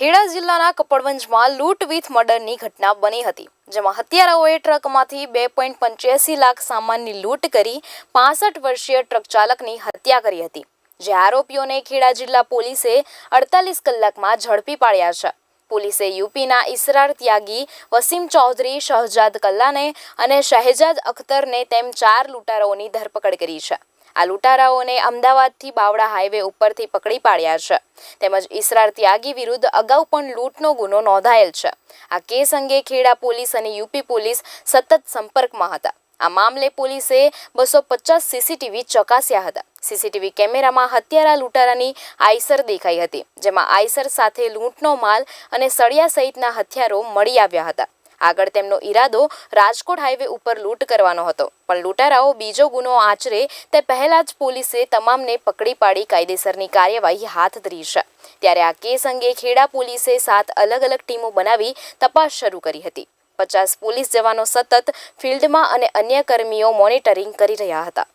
ખેડા જિલ્લાના કપડવંજમાં લૂંટ વિથ મર્ડરની ઘટના બની હતી, જેમાં હત્યારાઓએ ટ્રકમાંથી બે પોઈન્ટ પંચ્યાસી લાખ સામાનની લૂંટ કરી પાસઠ વર્ષીય ટ્રક ચાલકની હત્યા કરી હતી, જે આરોપીઓને ખેડા જિલ્લા પોલીસે અડતાલીસ કલાકમાં ઝડપી પાડ્યા છે. પોલીસે યુપીના ઇસરાર ત્યાગી, વસીમ ચૌધરી, શહજાદ કલ્લાને અને શહેજાદ અખ્તરને તેમ ચાર લૂંટારાઓની ધરપકડ કરી છે. આ લૂંટારાઓને અમદાવાદથી બાવડા હાઈવે ઉપરથી પકડી પાડ્યા છે. તેમજ ઇસરાર ત્યાગી વિરુદ્ધ અગાઉ પણ લૂંટનો ગુનો નોંધાયેલ છે. આ કેસ અંગે ખેડા પોલીસ અને યુપી પોલીસ સતત સંપર્કમાં હતા. આ મામલે પોલીસે બસો પચાસ સીસીટીવી ચકાસ્યા હતા. સીસીટીવી કેમેરામાં હત્યારા લૂંટારાની આઈસર દેખાઈ હતી, જેમાં આઈસર સાથે લૂંટનો માલ અને સળિયા સહિતના હથિયારો મળી આવ્યા હતા. આગળ તેમનો ઈરાદો રાજકોટ હાઈવે ઉપર લૂંટ કરવાનો હતો. પણ લૂંટારાઓ બીજો ગુનો આચરે તે પહેલા જ પોલીસે તમામને પકડી પાડી કાયદેસરની કાર્યવાહી હાથ ધરી છે. ત્યારે આ કેસ અંગે ખેડા પોલીસે સાત અલગ અલગ ટીમો બનાવી તપાસ શરૂ કરી હતી. પચાસ પોલીસ જવાનો સતત ફિલ્ડમાં અને અન્ય કર્મીઓ મોનિટરિંગ કરી રહ્યા હતા.